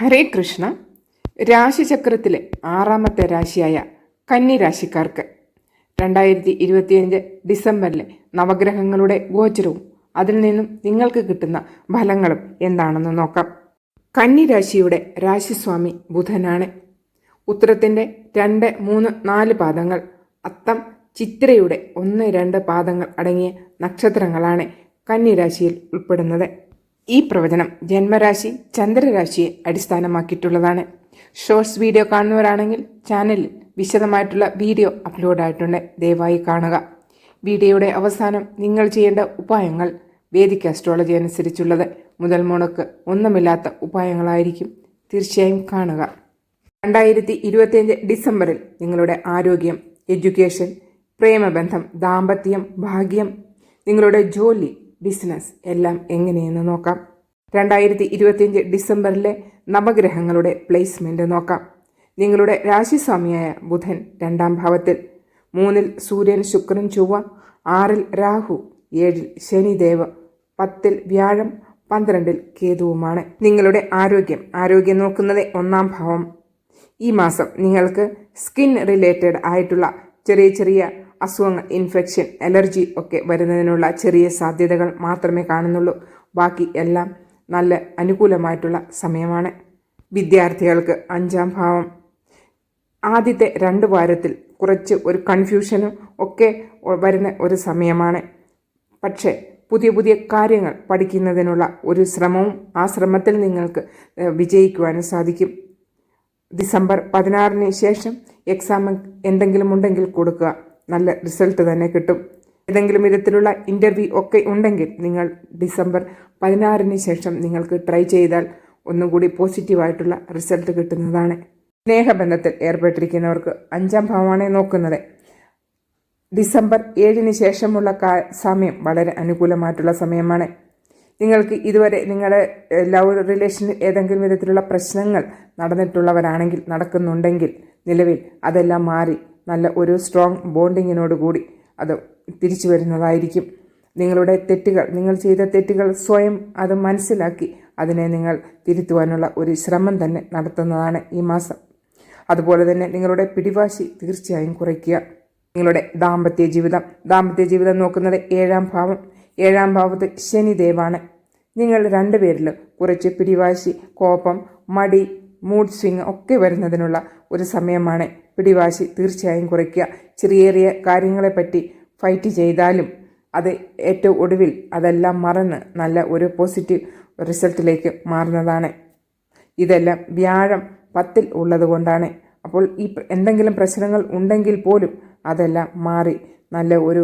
ഹരേ കൃഷ്ണ. രാശിചക്രത്തിലെ ആറാമത്തെ രാശിയായ കന്നി രാശിക്കാർക്ക് രണ്ടായിരത്തി ഇരുപത്തിയഞ്ച് ഡിസംബറിലെ നവഗ്രഹങ്ങളുടെ ഗോചരവും അതിൽ നിന്നും നിങ്ങൾക്ക് കിട്ടുന്ന ഫലങ്ങളും എന്താണെന്ന് നോക്കാം. കന്നി രാശിയുടെ രാശിസ്വാമി ബുധനാണ്. ഉത്തരത്തിന്റെ രണ്ട് മൂന്ന് നാല് പാദങ്ങൾ അത്തം ചിത്രയുടെ ഒന്ന് രണ്ട് പാദങ്ങൾ അടങ്ങിയ നക്ഷത്രങ്ങളാണ് കന്നി രാശിയിൽ ഉൾപ്പെടുന്നത്. ഈ പ്രവചനം ജന്മരാശി ചന്ദ്രരാശിയെ അടിസ്ഥാനമാക്കിയിട്ടുള്ളതാണ്. ഷോർട്സ് വീഡിയോ കാണുന്നവരാണെങ്കിൽ ചാനലിൽ വിശദമായിട്ടുള്ള വീഡിയോ അപ്ലോഡ് ആയിട്ടുണ്ട്. ദയവായി കാണുക. വീഡിയോയുടെ അവസാനം നിങ്ങൾ ചെയ്യേണ്ട ഉപായങ്ങൾ വേദിക് അസ്ട്രോളജി അനുസരിച്ചുള്ളത്. മുതൽ മുടക്ക് ഒന്നുമില്ലാത്ത ഉപായങ്ങളായിരിക്കും. തീർച്ചയായും കാണുക. രണ്ടായിരത്തി ഇരുപത്തിയഞ്ച് ഡിസംബറിൽ നിങ്ങളുടെ ആരോഗ്യം എഡ്യൂക്കേഷൻ പ്രേമബന്ധം ദാമ്പത്യം ഭാഗ്യം നിങ്ങളുടെ ജോലി ബിസിനസ് എല്ലാം എങ്ങനെയെന്ന് നോക്കാം. രണ്ടായിരത്തി ഇരുപത്തിയഞ്ച് ഡിസംബറിലെ നവഗ്രഹങ്ങളുടെ പ്ലേസ്മെന്റ് നോക്കാം. നിങ്ങളുടെ രാശിസ്വാമിയായ ബുധൻ രണ്ടാം ഭാവത്തിൽ. മൂന്നിൽ സൂര്യൻ ശുക്രൻ ചൊവ്വ ആറിൽ രാഹു ഏഴിൽ ശനിദേവ് പത്തിൽ വ്യാഴം പന്ത്രണ്ടിൽ കേതുവുമാണ്. നിങ്ങളുടെ ആരോഗ്യം ആരോഗ്യം നോക്കുന്നത് ഒന്നാം ഭാവം. ഈ മാസം നിങ്ങൾക്ക് സ്കിൻ റിലേറ്റഡ് ആയിട്ടുള്ള ചെറിയ ചെറിയ അസുഖങ്ങൾ ഇൻഫെക്ഷൻ അലർജി ഒക്കെ വരുന്നതിനുള്ള ചെറിയ സാധ്യതകൾ മാത്രമേ കാണുന്നുള്ളൂ. ബാക്കി എല്ലാം നല്ല അനുകൂലമായിട്ടുള്ള സമയമാണ്. വിദ്യാർത്ഥികൾക്ക് അഞ്ചാം ഭാവം. ആദ്യത്തെ രണ്ട് വാരത്തിൽ കുറച്ച് ഒരു കൺഫ്യൂഷനും ഒക്കെ വരുന്ന ഒരു സമയമാണ്. പക്ഷേ പുതിയ പുതിയ കാര്യങ്ങൾ പഠിക്കുന്നതിനുള്ള ഒരു ശ്രമവും ആ ശ്രമത്തിൽ നിങ്ങൾക്ക് വിജയിക്കുവാനും സാധിക്കും. ഡിസംബർ പതിനാറിന് ശേഷം എക്സാം എന്തെങ്കിലും ഉണ്ടെങ്കിൽ കൊടുക്കുക. നല്ല റിസൾട്ട് തന്നെ കിട്ടും. ഏതെങ്കിലും വിധത്തിലുള്ള ഇന്റർവ്യൂ ഒക്കെ ഉണ്ടെങ്കിൽ നിങ്ങൾ ഡിസംബർ പതിനാറിന് ശേഷം നിങ്ങൾക്ക് ട്രൈ ചെയ്താൽ ഒന്നുകൂടി പോസിറ്റീവായിട്ടുള്ള റിസൾട്ട് കിട്ടുന്നതാണ്. സ്നേഹബന്ധത്തിൽ ഏർപ്പെട്ടിരിക്കുന്നവർക്ക് അഞ്ചാം ഭാവമാണ് നോക്കുന്നത്. ഡിസംബർ ഏഴിന് ശേഷമുള്ള സമയം വളരെ അനുകൂലമായിട്ടുള്ള സമയമാണ്. നിങ്ങൾക്ക് ഇതുവരെ നിങ്ങളുടെ ലവ് റിലേഷനിൽ ഏതെങ്കിലും വിധത്തിലുള്ള പ്രശ്നങ്ങൾ നടന്നിട്ടുള്ളവരാണെങ്കിൽ നടക്കുന്നുണ്ടെങ്കിൽ നിലവിൽ അതെല്ലാം മാറി നല്ല ഒരു സ്ട്രോങ് ബോണ്ടിങ്ങിനോട് കൂടി അത് തിരിച്ചു വരുന്നതായിരിക്കും. നിങ്ങളുടെ തെറ്റുകൾ നിങ്ങൾ ചെയ്ത തെറ്റുകൾ സ്വയം അത് മനസ്സിലാക്കി അതിനെ നിങ്ങൾ തിരുത്തുവാനുള്ള ഒരു ശ്രമം തന്നെ നടത്തുന്നതാണ് ഈ മാസം. അതുപോലെ തന്നെ നിങ്ങളുടെ പിടിവാശി തീർച്ചയായും കുറയ്ക്കുക. നിങ്ങളുടെ ദാമ്പത്യ ജീവിതം ദാമ്പത്യ ജീവിതം നോക്കുന്നത് ഏഴാം ഭാവം. ഏഴാം ഭാവത്ത് ശനിദേവാണ്. നിങ്ങൾ രണ്ടുപേരിലും കുറച്ച് പിടിവാശി കോപം മടി മൂഡ് സ്വിങ് ഒക്കെ വരുന്നതിനുള്ള ഒരു സമയമാണ് പിടിവാശി തീർച്ചയായും കുറയ്ക്കുക. ചെറിയ കാര്യങ്ങളെപ്പറ്റി ഫൈറ്റ് ചെയ്താലും അത് ഏറ്റവും ഒടുവിൽ അതെല്ലാം മറന്ന് നല്ല ഒരു പോസിറ്റീവ് റിസൾട്ടിലേക്ക് മാറുന്നതാണ്. ഇതെല്ലാം വ്യാഴം പത്തിൽ ഉള്ളതുകൊണ്ടാണ് അപ്പോൾ ഈ എന്തെങ്കിലും പ്രശ്നങ്ങൾ ഉണ്ടെങ്കിൽ പോലും അതെല്ലാം മാറി നല്ല ഒരു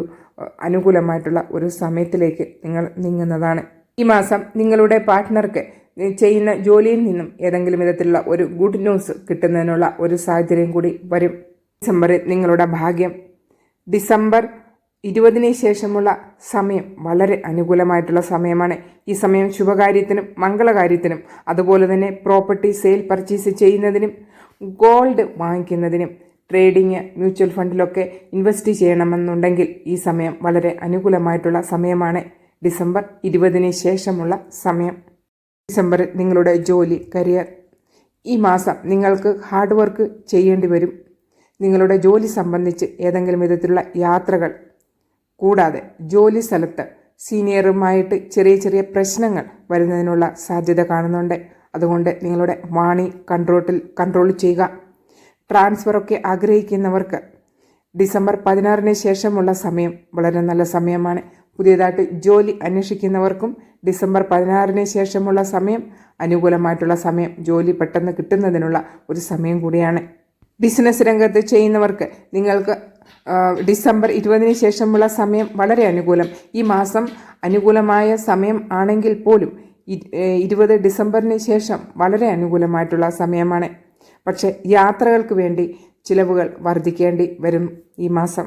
അനുകൂലമായിട്ടുള്ള ഒരു സമയത്തിലേക്ക് നിങ്ങൾ നീങ്ങുന്നതാണ്. ഈ മാസം നിങ്ങളുടെ പാർട്ട്ണർക്ക് ചെയ്യുന്ന ജോലിയിൽ നിന്നും ഏതെങ്കിലും വിധത്തിലുള്ള ഒരു ഗുഡ് ന്യൂസ് കിട്ടുന്നതിനുള്ള ഒരു സാഹചര്യം കൂടി വരും. ഡിസംബറിൽ നിങ്ങളുടെ ഭാഗ്യം. ഡിസംബർ ഇരുപതിന് ശേഷമുള്ള സമയം വളരെ അനുകൂലമായിട്ടുള്ള സമയമാണ്. ഈ സമയം ശുഭകാര്യത്തിനും മംഗളകാര്യത്തിനും അതുപോലെ തന്നെ പ്രോപ്പർട്ടി സെയിൽ പർച്ചേസ് ചെയ്യുന്നതിനും ഗോൾഡ് വാങ്ങിക്കുന്നതിനും ട്രേഡിങ് മ്യൂച്വൽ ഫണ്ടിലൊക്കെ ഇൻവെസ്റ്റ് ചെയ്യണമെന്നുണ്ടെങ്കിൽ ഈ സമയം വളരെ അനുകൂലമായിട്ടുള്ള സമയമാണ്. ഡിസംബർ ഇരുപതിന് ശേഷമുള്ള സമയം. ഡിസംബറിൽ നിങ്ങളുടെ ജോലി കരിയർ. ഈ മാസം നിങ്ങൾക്ക് ഹാർഡ് വർക്ക് ചെയ്യേണ്ടി വരും. നിങ്ങളുടെ ജോലി സംബന്ധിച്ച് ഏതെങ്കിലും വിധത്തിലുള്ള യാത്രകൾ. കൂടാതെ ജോലി സ്ഥലത്ത് സീനിയറുമായിട്ട് ചെറിയ ചെറിയ പ്രശ്നങ്ങൾ വരുന്നതിനുള്ള സാധ്യത കാണുന്നുണ്ട്. അതുകൊണ്ട് നിങ്ങളുടെ വാണി കൺട്രോട്ടിൽ കൺട്രോൾ ചെയ്യുക. ട്രാൻസ്ഫറൊക്കെ ആഗ്രഹിക്കുന്നവർക്ക് ഡിസംബർ പതിനാറിന് ശേഷമുള്ള സമയം വളരെ നല്ല സമയമാണ്. പുതിയതായിട്ട് ജോലി അന്വേഷിക്കുന്നവർക്കും ഡിസംബർ പതിനാറിന് ശേഷമുള്ള സമയം അനുകൂലമായിട്ടുള്ള സമയം ജോലി പെട്ടെന്ന് കിട്ടുന്നതിനുള്ള ഒരു സമയം കൂടിയാണ്. ബിസിനസ് രംഗത്ത് ചെയ്യുന്നവർക്ക് നിങ്ങൾക്ക് ഡിസംബർ ഇരുപതിന് ശേഷമുള്ള സമയം വളരെ അനുകൂലം. ഈ മാസം അനുകൂലമായ സമയം ആണെങ്കിൽ പോലും ഇരുപത് ഡിസംബറിന് ശേഷം വളരെ അനുകൂലമായിട്ടുള്ള സമയമാണ്. പക്ഷേ യാത്രകൾക്ക് വേണ്ടി ചിലവുകൾ വർദ്ധിക്കേണ്ടി വരും ഈ മാസം.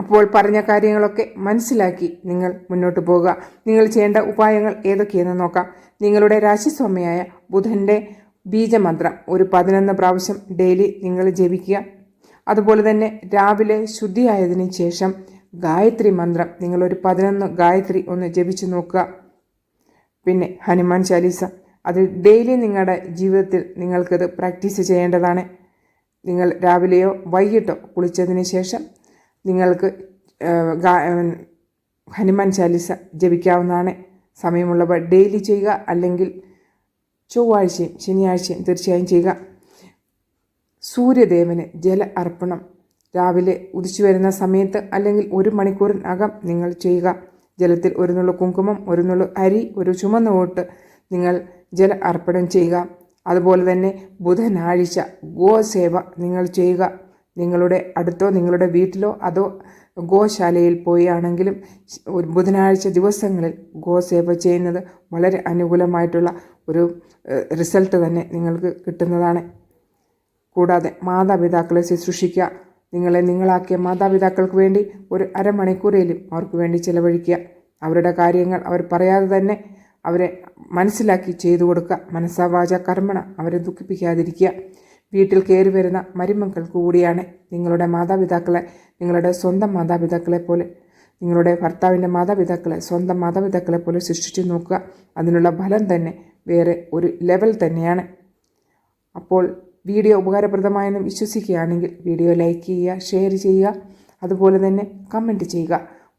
അപ്പോൾ പറഞ്ഞ കാര്യങ്ങളൊക്കെ മനസ്സിലാക്കി നിങ്ങൾ മുന്നോട്ട് പോകുക നിങ്ങൾ ചെയ്യേണ്ട ഉപായങ്ങൾ ഏതൊക്കെയെന്ന് നോക്കാം. നിങ്ങളുടെ രാശിസ്വാമിയായ ബുധന്റെ ബീജമന്ത്രം ഒരു പതിനൊന്ന് പ്രാവശ്യം ഡെയിലി നിങ്ങൾ ജപിക്കുക. അതുപോലെ തന്നെ രാവിലെ ശുദ്ധിയായതിനു ശേഷം ഗായത്രി മന്ത്രം നിങ്ങളൊരു പതിനൊന്ന് ഗായത്രി ഒന്ന് ജപിച്ചു നോക്കുക. പിന്നെ ഹനുമാൻ ചാലീസ അത് ഡെയിലി നിങ്ങളുടെ ജീവിതത്തിൽ നിങ്ങൾക്കത് പ്രാക്ടീസ് ചെയ്യേണ്ടതാണ്. നിങ്ങൾ രാവിലെയോ വൈകിട്ടോ കുളിച്ചതിന് ശേഷം നിങ്ങൾക്ക് ഹനുമാൻ ചാലിസ ജപിക്കാവുന്നതാണ് സമയമുള്ളവർ ഡെയിലി ചെയ്യുക അല്ലെങ്കിൽ ചൊവ്വാഴ്ചയും ശനിയാഴ്ചയും തീർച്ചയായും ചെയ്യുക. സൂര്യദേവന് ജല അർപ്പണം. രാവിലെ ഉദിച്ചു വരുന്ന സമയത്ത് അല്ലെങ്കിൽ ഒരു മണിക്കൂറിനകം നിങ്ങൾ ചെയ്യുക. ജലത്തിൽ ഒരു നുള്ളു കുങ്കുമം ഒരു നുള്ളു അരി ഒരു ചുമന്ന ഓട്ട് നിങ്ങൾ ജല അർപ്പണം ചെയ്യുക. അതുപോലെ തന്നെ ബുധനാഴ്ച ഗോസേവ നിങ്ങൾ ചെയ്യുക. നിങ്ങളുടെ അടുത്തോ നിങ്ങളുടെ വീട്ടിലോ അതോ ഗോശാലയിൽ പോയി ആണെങ്കിലും ബുധനാഴ്ച ദിവസങ്ങളിൽ ഗോസേവ ചെയ്യുന്നത് വളരെ അനുകൂലമായിട്ടുള്ള ഒരു റിസൾട്ട് തന്നെ നിങ്ങൾക്ക് കിട്ടുന്നതാണ്. കൂടാതെ മാതാപിതാക്കളെ ശുശ്രൂഷിക്കുക നിങ്ങളെ നിങ്ങളാക്കിയ മാതാപിതാക്കൾക്ക് വേണ്ടി ഒരു അരമണിക്കൂറേലും അവർക്ക് വേണ്ടി ചിലവഴിക്കുക. അവരുടെ കാര്യങ്ങൾ അവർ പറയാതെ തന്നെ അവരെ മനസ്സിലാക്കി ചെയ്തു കൊടുക്കുക. മനസ്സാവാച കർമ്മണ അവരെ ദുഃഖിപ്പിക്കാതിരിക്കുക. വീട്ടിൽ കയറി വരുന്ന മരുമക്കൾ കൂടിയാണ് നിങ്ങളുടെ മാതാപിതാക്കളെ നിങ്ങളുടെ സ്വന്തം മാതാപിതാക്കളെ പോലെ. നിങ്ങളുടെ ഭർത്താവിന്റെ മാതാപിതാക്കളെ സ്വന്തം മാതാപിതാക്കളെ പോലെ സൃഷ്ടിച്ചു നോക്കുക. അതിനുള്ള ഫലം തന്നെ വേറെ ഒരു ലെവൽ തന്നെയാണ്. അപ്പോൾ വീഡിയോ ഉപകാരപ്രദമായെന്ന് വിശ്വസിക്കുകയാണെങ്കിൽ വീഡിയോ ലൈക്ക് ചെയ്യുക ഷെയർ ചെയ്യുക. അതുപോലെ തന്നെ കമന്റ് ചെയ്യുക.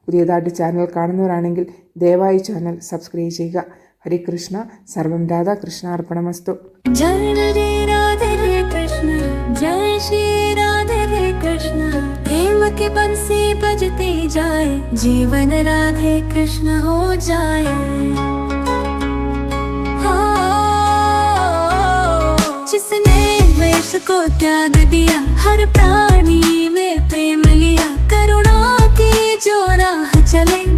പുതിയതായിട്ട് ചാനൽ കാണുന്നവരാണെങ്കിൽ ദയവായി ചാനൽ സബ്സ്ക്രൈബ് ചെയ്യുക. हरिकृष्ण सर्वं राधाकृष्णार्पणमस्तु जय श्री राधे कृष्ण। प्रेम के बंसी बजते जाए, जीवन राधे कृष्ण हो जाए। जिसने वेश को त्याग दिया, हर प्राणी में प्रेम लिया, करुणा की जो राह चले।